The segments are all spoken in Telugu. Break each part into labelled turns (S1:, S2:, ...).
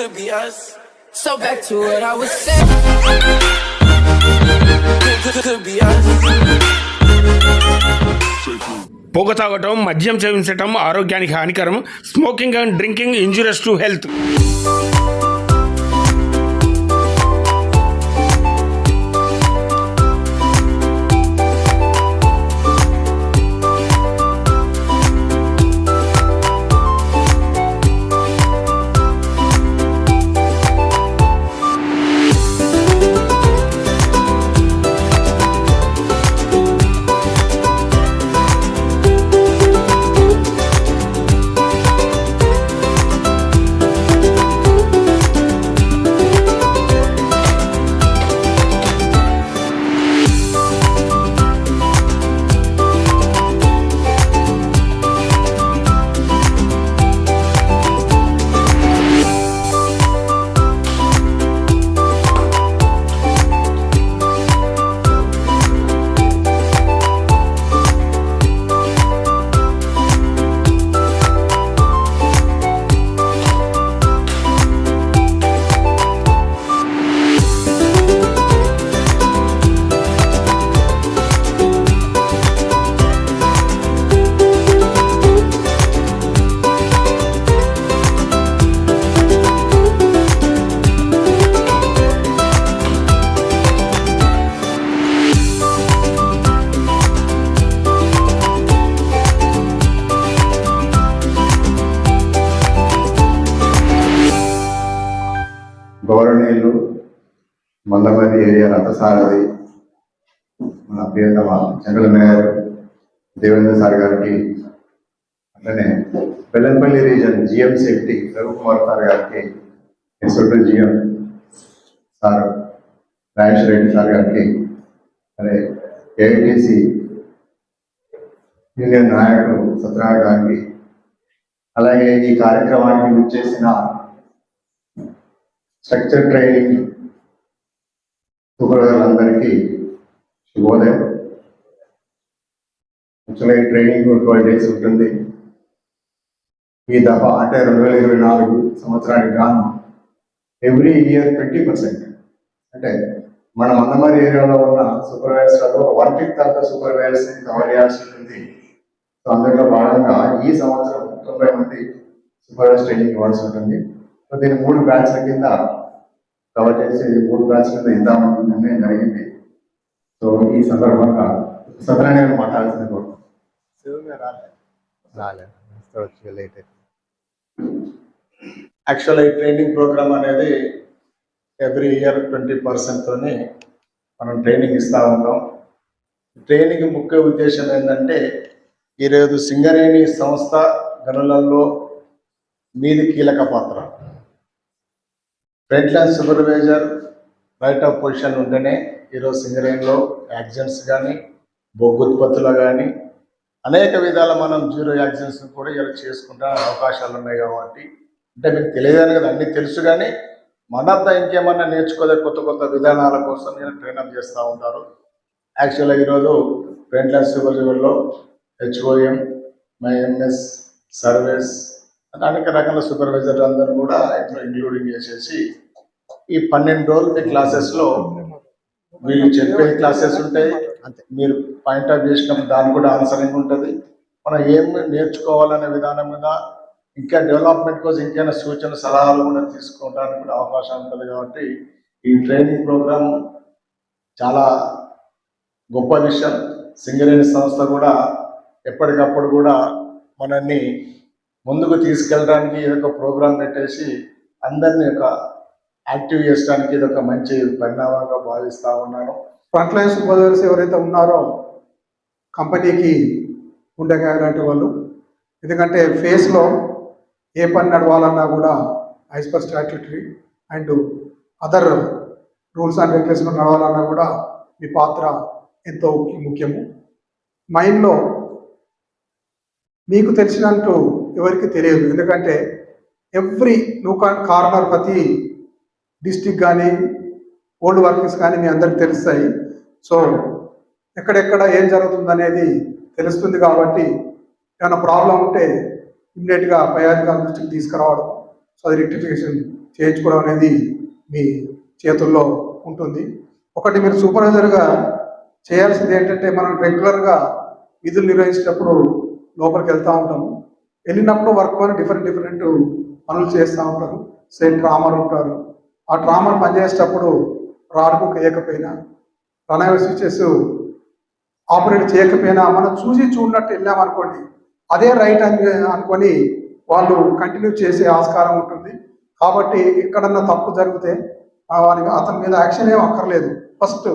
S1: could be us.
S2: So back to what I was saying.
S1: Could, could, be us.
S3: పొగ తాగటం మద్యం సేవించటం ఆరోగ్యానికి హానికరం smoking and drinking injurious to health
S4: Mandamarri area రథసారథి మన ప్రియతమ జనరల్ మేయర్ దేవేంద్ర సార్ గారికి అట్లనే Bellampalli region GM safety Ravikumar sir గారికి inspector GM sir Rajesh Reddy sir గారికి అరే ఏఐటిసి యూనియన్ నాయకుడు సత్యనారాయణ గారికి అలాగే ఈ కార్యక్రమానికి విచ్చేసిన స్ట్రక్చర్ ట్రైనింగ్ సూపర్వైజర్లందరికీ శుభోదయం. యాక్చువల్గా ట్రైనింగ్ ట్వెల్వ్ డేస్ ఉంటుంది. ఈ దఫా అంటే రెండు వేల ఇరవై నాలుగు సంవత్సరానికి గాను ఎవ్రీ ఇయర్ ట్వంటీ పర్సెంట్ అంటే మన మందమరి ఏరియాలో ఉన్న సూపర్వైజర్స్లో one fifth of the supervisors cover చేయాల్సి ఉంటుంది. సో అందులో భాగంగా ఈ సంవత్సరం తొంభై మంది సూపర్వైజర్ ట్రైనింగ్ ఇవ్వాల్సి ఉంటుంది. సో దీని మూడు బ్యాచ్ల కింద కవర్ చేసి మూడు కింద ఇద్దామని నిర్ణయం జరిగింది. సో ఈ సందర్భంగా సత్యనారాయణ మాట్లాడాల్సింది కోరుతున్నాను
S5: యాక్చువల్ ఈ ట్రైనింగ్ ప్రోగ్రామ్ అనేది ఎవ్రీ ఇయర్ ట్వంటీ పర్సెంట్తోని మనం ట్రైనింగ్ ఇస్తూ ఉంటాం. ట్రైనింగ్ ముఖ్య ఉద్దేశం ఏంటంటే ఈరోజు సింగరేణి సంస్థ గనులలో మీది కీలక పాత్ర. Front line supervisor right of position ఉంటేనే ఈరోజు సింగరేణిలో యాక్సిడెంట్స్ కానీ బొగ్గు ఉత్పత్తులు కానీ అనేక విధాల మనం జీరో యాక్సిడెంట్స్ కూడా ఇలా చేసుకుంటా అవకాశాలు ఉన్నాయి కాబట్టి. అంటే మీకు తెలియదని కదా అన్ని తెలుసు కానీ మనంతా ఇంకేమన్నా నేర్చుకోలే కొత్త కొత్త విధానాల కోసం నేను ట్రైనప్ చేస్తూ ఉంటారు. యాక్చువల్గా ఈరోజు ఫ్రంట్ లైన్ సూపర్వైజర్లో హెచ్ఓఎం ఎంఎస్ సర్వీస్ అనేక రకాల సూపర్వైజర్ అందరూ కూడా ఇందులో ఇంక్లూడింగ్ చేసేసి ఈ పన్నెండు రోజుల క్లాసెస్లో వీళ్ళు చెప్పే క్లాసెస్ ఉంటాయి. మీరు పాయింట్ ఆఫ్ చేసినప్పుడు దానికి కూడా ఆన్సరింగ్ ఉంటుంది. మనం ఏం నేర్చుకోవాలనే విధానం మీద ఇంకా డెవలప్మెంట్ కోసం ఇంకైనా సూచన సలహాలు కూడా తీసుకోవడానికి కూడా అవకాశం ఉంటుంది కాబట్టి ఈ ట్రైనింగ్ ప్రోగ్రామ్ చాలా గొప్ప విషయం. సింగరేణి సంస్థ కూడా ఎప్పటికప్పుడు కూడా మనల్ని ముందుకు తీసుకెళ్ళడానికి ఇది ఒక ప్రోగ్రాం పెట్టేసి అందరినీ ఒక యాక్టివ్ చేసడానికి ఇది ఒక మంచి పరిణామంగా భావిస్తూ ఉన్నాను.
S6: ఫ్రంట్ లైన్ సూపర్వైజర్స్ ఎవరైతే ఉన్నారో కంపెనీకి ఉండగా ఇలాంటి వాళ్ళు. ఎందుకంటే ఫేస్లో ఏ పని నడవాలన్నా కూడా as per statutory and other rules and regulation నడవాలన్నా కూడా మీ పాత్ర ఎంతో ముఖ్యము. మైండ్లో మీకు తెలిసినట్టు ఎవరికి తెలియదు. ఎందుకంటే ఎవ్రీ నువ్వు కార్నర్ ప్రతి డిస్టిక్ కానీ ఓల్డ్ వర్కింగ్స్ కానీ మీ అందరికి తెలుస్తాయి. సో ఎక్కడెక్కడ ఏం జరుగుతుంది అనేది తెలుస్తుంది కాబట్టి ఏమైనా ప్రాబ్లం ఉంటే ఇమ్మీడియట్గా పై అధికారుల దృష్టికి తీసుకురావడం సో అది రెక్టిఫికేషన్ చేయించుకోవడం అనేది మీ చేతుల్లో ఉంటుంది. ఒకటి మీరు సూపర్వైజర్గా చేయాల్సింది ఏంటంటే మనం రెగ్యులర్గా విధులు నిర్వహించేటప్పుడు లోపలికి వెళ్తూ ఉంటాము వెళ్ళినప్పుడు వర్క్ అని డిఫరెంట్ డిఫరెంట్ పనులు చేస్తూ ఉంటారు. సేమ్ ట్రామర్ ఉంటారు. ఆ ట్రామర్ పనిచేసేటప్పుడు రాడుకు వేయకపోయినా ప్రణాళిక స్విచెస్ ఆపరేట్ చేయకపోయినా మనం చూసి చూడనట్టు వెళ్ళామనుకోండి అదే రైట్ అని అనుకొని వాళ్ళు కంటిన్యూ చేసే ఆస్కారం ఉంటుంది. కాబట్టి ఎక్కడన్నా తప్పు జరిగితే వానికి అతని మీద యాక్షన్ ఏం అక్కర్లేదు. ఫస్ట్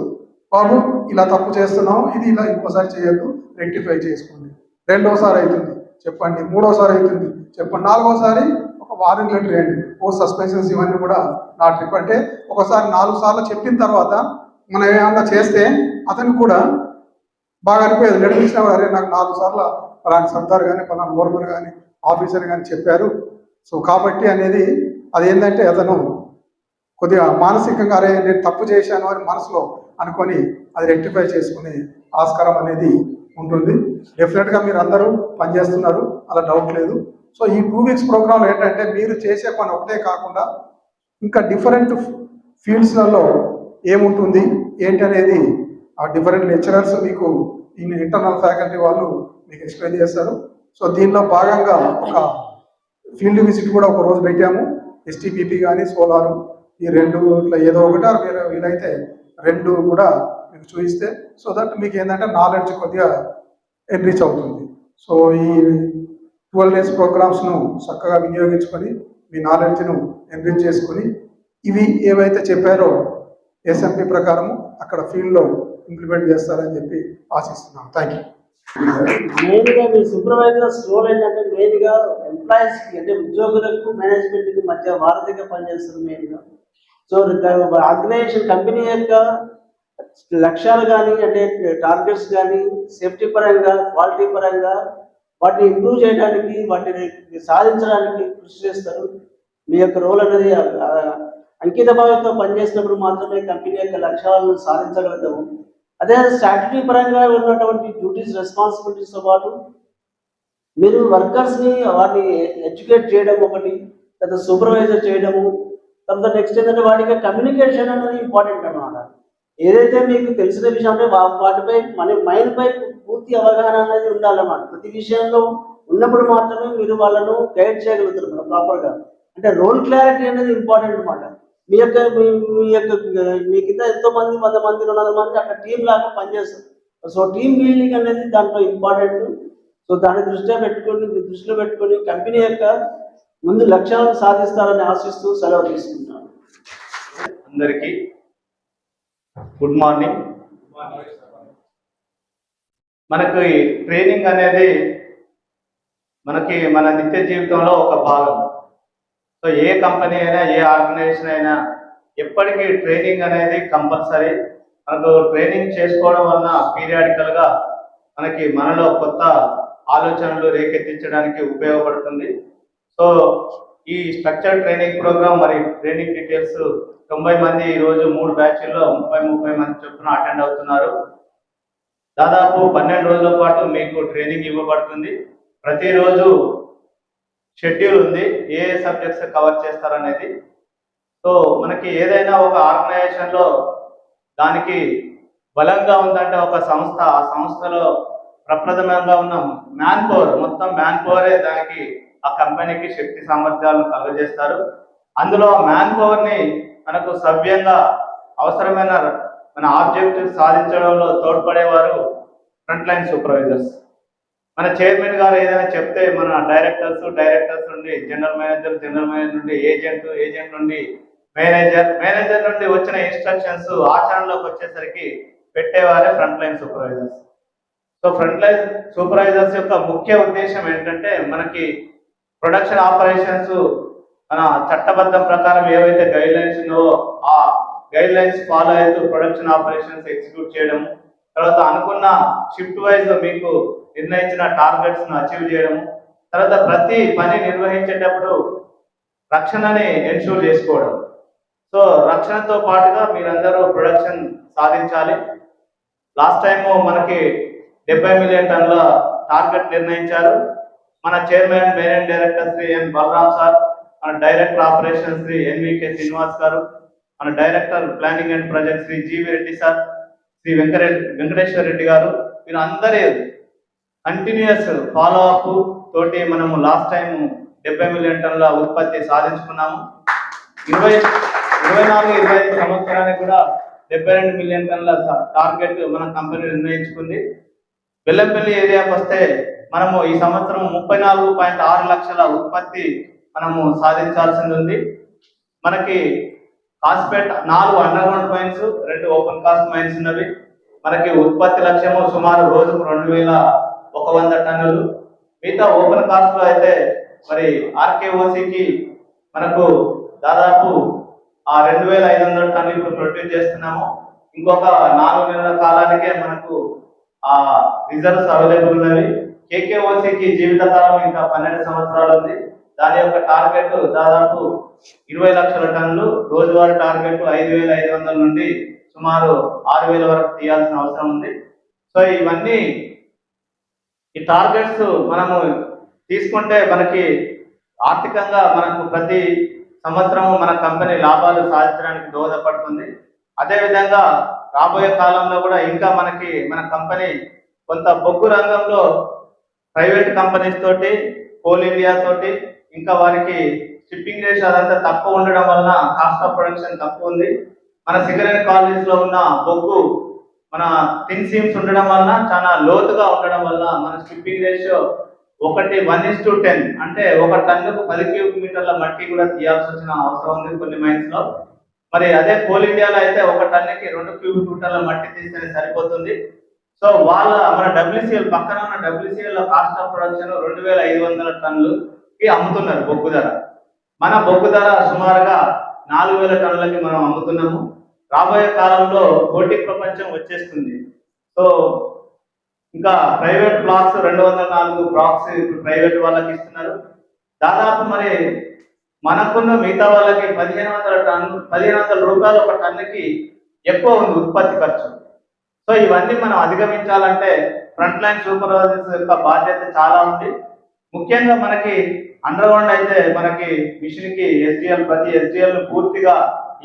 S6: బాబు ఇలా తప్పు చేస్తున్నాం ఇది ఇలా ఇంకోసారి చేయొద్దు రెక్టిఫై చేసుకోండి. రెండోసారి అవుతుంది. చెప్పండి. మూడోసారి అవుతుంది. చెప్పండి. నాలుగోసారి ఒక వారెంట్ లెటర్ వేయండి. ఓ సస్పెన్షన్స్ ఇవన్నీ కూడా నా ట్రిప్ అంటే ఒకసారి నాలుగు సార్లు చెప్పిన తర్వాత మనం ఏమన్నా చేస్తే అతనికి కూడా బాగా అనిపోయేది నడిపించిన వాడు అరే నాకు నాలుగు సార్లు పలానా సర్దార్ కానీ పలానా ఓర్మర్ కానీ ఆఫీసర్ కానీ చెప్పారు. సో కాబట్టి అనేది అదేంటంటే అతను కొద్దిగా మానసికంగా అరే నేను తప్పు చేశాను అని మనసులో అనుకొని అది రెక్టిఫై చేసుకునే ఆస్కారం అనేది ఉంటుంది. డెఫినెట్గా మీరు అందరూ పనిచేస్తున్నారు అలా డౌట్ లేదు. సో ఈ టూ వీక్స్ ప్రోగ్రాంలో ఏంటంటే మీరు చేసే పని ఒకటే కాకుండా ఇంకా డిఫరెంట్ ఫీల్డ్స్లలో ఏముంటుంది ఏంటి అనేది ఆ డిఫరెంట్ లెక్చరర్స్ మీకు ఇంటర్నల్ ఫ్యాకల్టీ వాళ్ళు మీకు ఎక్స్ప్లెయిన్ చేస్తారు. సో దీనిలో భాగంగా ఒక ఫీల్డ్ విజిట్ కూడా ఒక రోజు పెట్టాము. ఎస్టీపీపీ కానీ సోలార్ ఈ రెండు ఇట్లా ఏదో ఒకటి మీరు వీలైతే రెండు కూడా మీకు చూపిస్తే సో దట్ మీకు ఏంటంటే నాలెడ్జ్ కొద్దిగా ఎన్రీచ్ అవుతుంది. సో ఈ ట్వెల్వ్ డేస్ ప్రోగ్రామ్స్ను చక్కగా వినియోగించుకొని మీ నాలెడ్జ్ను ఎన్రీచ్ చేసుకొని ఇవి ఏవైతే చెప్పారో ఎస్ఎంపి ప్రకారము అక్కడ ఫీల్డ్లో ఇంప్లిమెంట్ చేస్తారని చెప్పి ఆశిస్తున్నాను థ్యాంక్ యూ
S1: మెయిన్గా మీ సూపర్వైజర్స్ రోల్ ఏంటంటే మెయిన్గా ఎంప్లాయీస్కి అంటే ఉద్యోగులకు మేనేజ్మెంట్కి మధ్య వారధిగా పనిచేస్తారు మెయిన్గా సో ఆర్గనైజేషన్ కంపెనీ యొక్క లక్ష్యాలు కానీ అంటే టార్గెట్స్ కానీ సేఫ్టీ పరంగా క్వాలిటీ పరంగా వాటిని ఇంప్రూవ్ చేయడానికి వాటిని సాధించడానికి కృషి చేస్తారు. మీ యొక్క రోల్ అనేది అంకిత భావంతో పనిచేసినప్పుడు మాత్రమే కంపెనీ యొక్క లక్ష్యాలను సాధించగలుగుతాము. అదే స్ట్రాటజీ పరంగా ఉన్నటువంటి డ్యూటీస్ రెస్పాన్సిబిలిటీస్తో పాటు మీరు వర్కర్స్ని వాటిని ఎడ్యుకేట్ చేయడం ఒకటి తర్వాత సూపర్వైజర్ చేయడము తర్వాత నెక్స్ట్ ఏంటంటే వాటికి కమ్యూనికేషన్ అనేది ఇంపార్టెంట్ అన్నమాట. ఏదైతే మీకు తెలిసిన విషయం అంటే వాటిపై మన మైండ్ పై పూర్తి అవగాహన అనేది ఉండాలన్నమాట. ప్రతి విషయంలో ఉన్నప్పుడు మాత్రమే మీరు వాళ్ళను గైడ్ చేయగలుగుతారు మేడం ప్రాపర్గా. అంటే రోల్ క్లారిటీ అనేది ఇంపార్టెంట్ అనమాట మీ యొక్క మీ మీ యొక్క మీ కింద ఎంతో మంది వంద మంది రెండు వందల మంది అక్కడ టీం లాగా పనిచేస్తారు. సో టీమ్ బిల్డింగ్ అనేది దాంట్లో ఇంపార్టెంట్. సో దాన్ని దృష్టిలో పెట్టుకొని దృష్టిలో పెట్టుకొని కంపెనీ యొక్క ముందు లక్ష్యాలను సాధిస్తారని ఆశిస్తూ సెలవు తీసుకుంటాను
S7: అందరికీ గుడ్ మార్నింగ్ మనకు ట్రైనింగ్ అనేది మనకి మన నిత్య జీవితంలో ఒక భాగం. సో ఏ కంపెనీ అయినా ఏ ఆర్గనైజేషన్ అయినా ఎప్పటికీ ట్రైనింగ్ అనేది కంపల్సరీ మనకు ట్రైనింగ్ చేసుకోవడం వలన పీరియాడికల్గా మనకి మనలో కొత్త ఆలోచనలు రేకెత్తించడానికి ఉపయోగపడుతుంది. సో ఈ స్ట్రక్చర్ ట్రైనింగ్ ప్రోగ్రామ్ మరి ట్రైనింగ్ డీటెయిల్స్ తొంభై మంది ఈరోజు రోజు మూడు బ్యాచ్ల్లో ముప్పై ముప్పై మంది చొప్పున అటెండ్ అవుతున్నారు. దాదాపు పన్నెండు రోజుల పాటు మీకు ట్రైనింగ్ ఇవ్వబడుతుంది. ప్రతిరోజు షెడ్యూల్ ఉంది ఏ సబ్జెక్ట్స్ కవర్ చేస్తారనేది. సో మనకి ఏదైనా ఒక ఆర్గనైజేషన్లో దానికి బలంగా ఉందంటే ఒక సంస్థ ఆ సంస్థలో ప్రప్రథమంగా ఉన్న మ్యాన్ పవర్ మొత్తం మ్యాన్ పవరే దానికి ఆ కంపెనీకి శక్తి సామర్థ్యాలను కలుగజేస్తారు. అందులో ఆ మ్యాన్ పవర్ని మనకు సవ్యంగా అవసరమైన మన ఆబ్జెక్టివ్ సాధించడంలో తోడ్పడేవారు ఫ్రంట్ లైన్ సూపర్వైజర్స్. మన చైర్మన్ గారు ఏదైనా చెప్తే మన డైరెక్టర్స్ డైరెక్టర్స్ నుండి జనరల్ మేనేజర్ జనరల్ మేనేజర్ నుండి ఏజెంట్ ఏజెంట్ నుండి మేనేజర్ మేనేజర్ నుండి వచ్చిన ఇన్స్ట్రక్షన్స్ ఆచరణలోకి వచ్చేసరికి పెట్టేవారే front line supervisors. So front line supervisors యొక్క ముఖ్య ఉద్దేశం ఏంటంటే మనకి ప్రొడక్షన్ ఆపరేషన్స్ మన చట్టబద్ధం ప్రకారం ఏవైతే గైడ్ లైన్స్ ఉన్నావో ఆ గైడ్ లైన్స్ ఫాలో అవుతూ ప్రొడక్షన్ ఆపరేషన్స్ ఎగ్జిక్యూట్ చేయడం తర్వాత అనుకున్న షిఫ్ట్ వైజ్ మీకు నిర్ణయించిన టార్గెట్స్ను అచీవ్ చేయడం తర్వాత ప్రతి పని నిర్వహించేటప్పుడు రక్షణని ఎన్షూర్ చేసుకోవడం. సో రక్షణతో పాటుగా మీరందరూ ప్రొడక్షన్ సాధించాలి. లాస్ట్ టైము మనకి డెబ్బై మిలియన్ టన్నుల టార్గెట్ నిర్ణయించారు. మన chairman manage director Shri N Balaram sir మన director operation Shri NVK Srinivas గారు మన director planning and project Shri GV Reddy sir Shri Venkate Venkateswara Reddy గారు మీరు అందరి కంటిన్యూస్ ఫాలో అప్ తోటి మనము లాస్ట్ టైం డెబ్బై మిలియన్ టన్నుల ఉత్పత్తి సాధించుకున్నాము. ఇరవై ఇరవై నాలుగు ఇరవై ఐదు సంవత్సరానికి కూడా డెబ్బై రెండు మిలియన్ టన్నుల టార్గెట్ మన కంపెనీ నిర్ణయించుకుంది. బెల్లంపల్లి ఏరియాకి వస్తే మనము ఈ సంవత్సరం ముప్పై నాలుగు పాయింట్ ఆరు లక్షల ఉత్పత్తి మనము సాధించాల్సింది ఉంది మనకి కాస్పేట్ నాలుగు అండర్ గ్రౌండ్ మైన్స్ రెండు ఓపెన్ కాస్ట్ మైన్స్ ఉన్నవి. మనకి ఉత్పత్తి లక్ష్యము సుమారు రోజుకు రెండు వేల ఒక వంద టన్నులు. మిగతా ఓపెన్ కాస్ట్లో అయితే మరి ఆర్కేఓసికి మనకు దాదాపు ఆ రెండు వేల ఐదు వందల టన్నులు ఇప్పుడు ప్రొడ్యూస్ చేస్తున్నాము. ఇంకొక నాలుగు నెలల కాలానికే మనకు ఆ రిజర్వ్స్ అవైలబుల్ ఉన్నవి. కేకేఓసికి జీవితకాలం ఇంకా పన్నెండు సంవత్సరాలు ఉంది. దాని యొక్క టార్గెట్ దాదాపు ఇరవై లక్షల టన్నులు. రోజువారీ టార్గెట్ ఐదు వేల ఐదు వందల నుండి సుమారు ఆరు వేల వరకు తీయాల్సిన అవసరం ఉంది. సో ఇవన్నీ ఈ టార్గెట్స్ మనము తీసుకుంటే మనకి ఆర్థికంగా మనకు ప్రతి సంవత్సరము మన కంపెనీ లాభాలు సాధించడానికి దోహదపడుతుంది. అదేవిధంగా రాబోయే కాలంలో కూడా ఇంకా మనకి మన కంపెనీ కొంత బొగ్గు రంగంలో ప్రైవేట్ కంపెనీస్ తోటి కోల్ ఇండియా తోటి ఇంకా వారికి షిప్పింగ్ రేషియో అదంతా తక్కువ ఉండడం వలన కాస్ట్ ఆఫ్ ప్రొడక్షన్ తక్కువ ఉంది. మన సిగరెట్ కాలనీస్లో ఉన్న బొగ్గు మన థిన్ సీమ్స్ ఉండడం వలన చాలా లోతుగా ఉండడం వల్ల మన షిప్పింగ్ రేషియో ఒకటి వన్ ఇస్ టు టెన్ అంటే ఒక టన్నుకు పది క్యూబిక్ మీటర్ల మట్టి కూడా తీయాల్సి వచ్చిన అవసరం ఉంది కొన్ని మైన్స్లో. మరి అదే కోల్ ఇండియాలో అయితే ఒక టన్నుకి రెండు క్యూబిక్ మీటర్ల మట్టి తీస్తేనే సరిపోతుంది. సో వాళ్ళ మన డబ్ల్యూసీఎల్ పక్కన ఉన్న డబ్ల్యూసీఎల్ కాస్ట్ ఆఫ్ ప్రొడక్షన్ రెండు వేల ఐదు వందల టన్నులకి అమ్ముతున్నారు బొగ్గు ధర. మన బొగ్గు ధర సుమారుగా నాలుగు వేల టన్నులకి మనం అమ్ముతున్నాము. రాబోయే కాలంలో పోటీ ప్రపంచం వచ్చేస్తుంది. సో ఇంకా ప్రైవేట్ బ్లాక్స్ రెండు వందల నాలుగు బ్లాక్స్ ఇప్పుడు ప్రైవేట్ వాళ్ళకి ఇస్తున్నారు. దాదాపు మరి మనకున్న మిగతా వాళ్ళకి పదిహేను వందల టన్ను పదిహేను వందల రూపాయలు ఒక టన్నుకి ఎక్కువ ఉంది ఉత్పత్తి ఖర్చు. సో ఇవన్నీ మనం అధిగమించాలంటే ఫ్రంట్ లైన్ సూపర్వైజర్స్ యొక్క బాధ్యత చాలా ఉంది. ముఖ్యంగా మనకి అండర్ గ్రౌండ్ అయితే మనకి మిషన్కి ఎస్డిఎల్ ప్రతి ఎస్డిఎల్ పూర్తిగా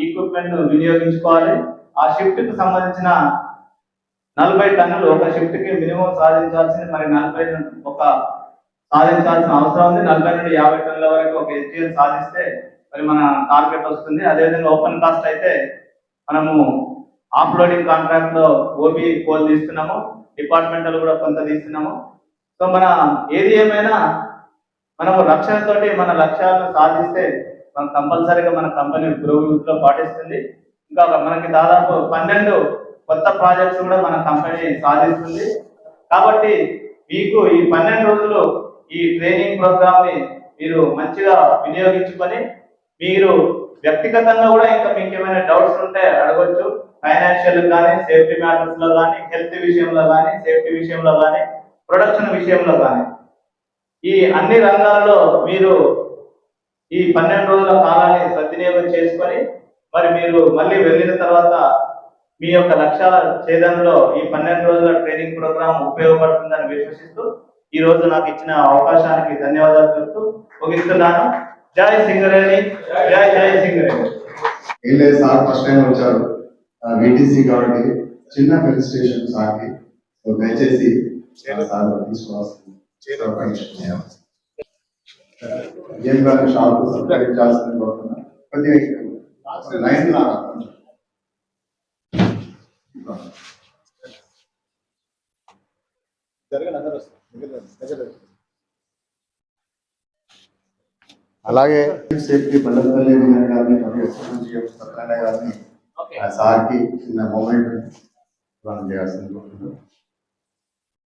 S7: ఈక్విప్మెంట్ వినియోగించుకోవాలి. ఆ షిఫ్ట్కి సంబంధించిన నలభై టన్నులు ఒక షిఫ్ట్కి మినిమం సాధించాల్సింది మరి నలభై ఒక సాధించాల్సిన అవసరం ఉంది. నలభై నుండి యాభై టన్నుల వరకు ఒక ఎస్డిఎల్ సాధిస్తే మరి మన టార్గెట్ వస్తుంది. అదేవిధంగా ఓపెన్ కాస్ట్ అయితే మనము ఆఫ్లోడింగ్ కాంట్రాక్ట్లో ఓబీ కోల్ తీస్తున్నాము డిపార్ట్మెంటల్ కూడా కొంత తీస్తున్నాము. సో మన ఏది ఏమైనా మనము రక్షణతోటి మన లక్ష్యాలను సాధిస్తే మనం కంపల్సరీగా మన కంపెనీ గ్రోత్లో పాటిస్తుంది. ఇంకా మనకి దాదాపు పన్నెండు కొత్త ప్రాజెక్ట్స్ కూడా మన కంపెనీ సాధిస్తుంది. కాబట్టి మీకు ఈ పన్నెండు రోజులు ఈ ట్రైనింగ్ ప్రోగ్రామ్ని మీరు మంచిగా వినియోగించుకొని మీరు వ్యక్తిగతంగా కూడా ఇంకా మీకు ఏమైనా డౌట్స్ ఉంటే అడగొచ్చు. ఫైనాన్షియల్ కానీ సేఫ్టీ మ్యాటర్స్లో కానీ హెల్త్ విషయంలో కానీ సేఫ్టీ విషయంలో కానీ ప్రొడక్షన్ విషయంలో కానీ. ఈ అన్ని రంగాల్లో మీరు ఈ పన్నెండు రోజుల కాలాన్ని సద్వినియోగం చేసుకొని మరి మీరు మళ్ళీ వెళ్ళిన తర్వాత మీ యొక్క లక్ష్యాల ఛేదనలో ఈ పన్నెండు రోజుల ట్రైనింగ్ ప్రోగ్రామ్ ఉపయోగపడుతుందని విశ్వసిస్తూ ఈ రోజు నాకు ఇచ్చిన అవకాశానికి ధన్యవాదాలు చెప్తూ ముగిస్తున్నాను. జై సింగరేణి. జై జై సింగరేణి.
S4: సార్ ఫస్ట్ టైం వచ్చారు. విటిసి కాబట్టి చిన్న ఫెలిసిటేషన్ సార్కి సో దయచేసి సార్ తీసుకోవాల్సింది. ఏం కాదు షాప్ సత్కరించాల్సింది కోరుతున్నా కొద్దిగా లైన్ లాగా. అలాగే సేఫ్టీ గారిని మరియు ఎస్ఎంజిఎం సత్యనారాయణ గారిని ఆ సార్కి చిన్న మూమెంట్ మనం చేయాల్సింది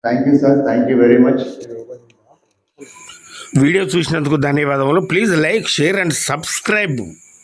S4: thank you sir thank you very much
S3: video చూసినందుకు ధన్యవాదములు. Please like share and subscribe